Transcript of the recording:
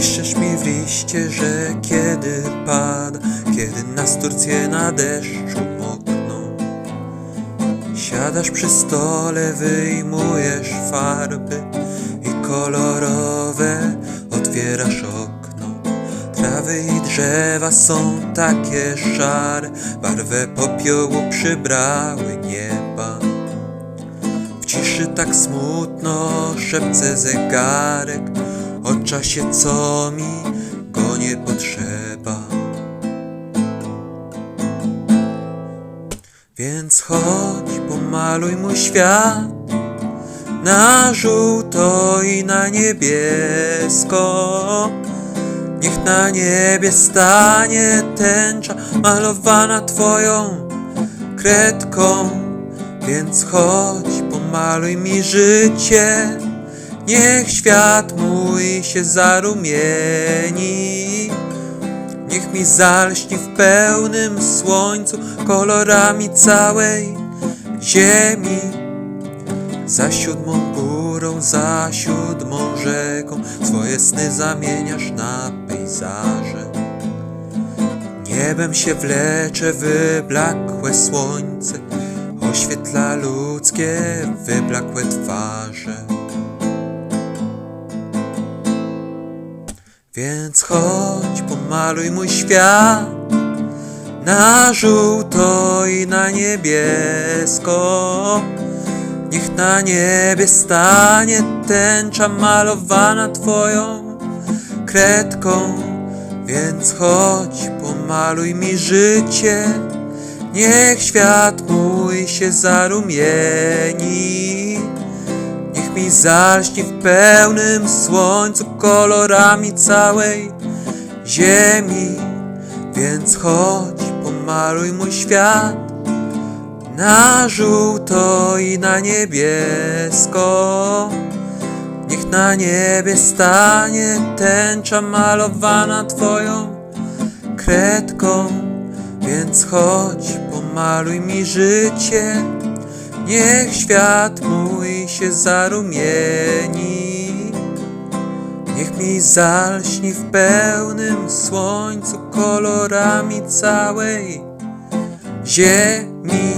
Piszesz mi w liście, że kiedy pada, kiedy nas Turcję na deszczu mokną. Siadasz przy stole, wyjmujesz farby i kolorowe otwierasz okno. Trawy i drzewa są takie szare, barwę popiołu przybrały nieba. W ciszy tak smutno szepce zegarek o czasie, co mi go nie potrzeba. Więc chodź, pomaluj mój świat na żółto i na niebiesko. Niech na niebie stanie tęcza malowana twoją kredką. Więc chodź, pomaluj mi życie. Niech świat się zarumieni. Niech mi zalśni w pełnym słońcu kolorami całej ziemi. Za siódmą górą, za siódmą rzeką swoje sny zamieniasz na pejzaże. Niebem się wlecze wyblakłe słońce, oświetla ludzkie wyblakłe twarze. Więc chodź, pomaluj mój świat na żółto i na niebiesko. Niech na niebie stanie tęcza malowana twoją kredką. Więc chodź, pomaluj mi życie. Niech świat mój się zarumieni. Zalśni w pełnym słońcu kolorami całej ziemi. Więc chodź, pomaluj mój świat na żółto i na niebiesko. Niech na niebie stanie tęcza malowana twoją kredką. Więc chodź, pomaluj mi życie. Niech świat mój się zarumieni. Niech mi zalśni w pełnym słońcu kolorami całej ziemi.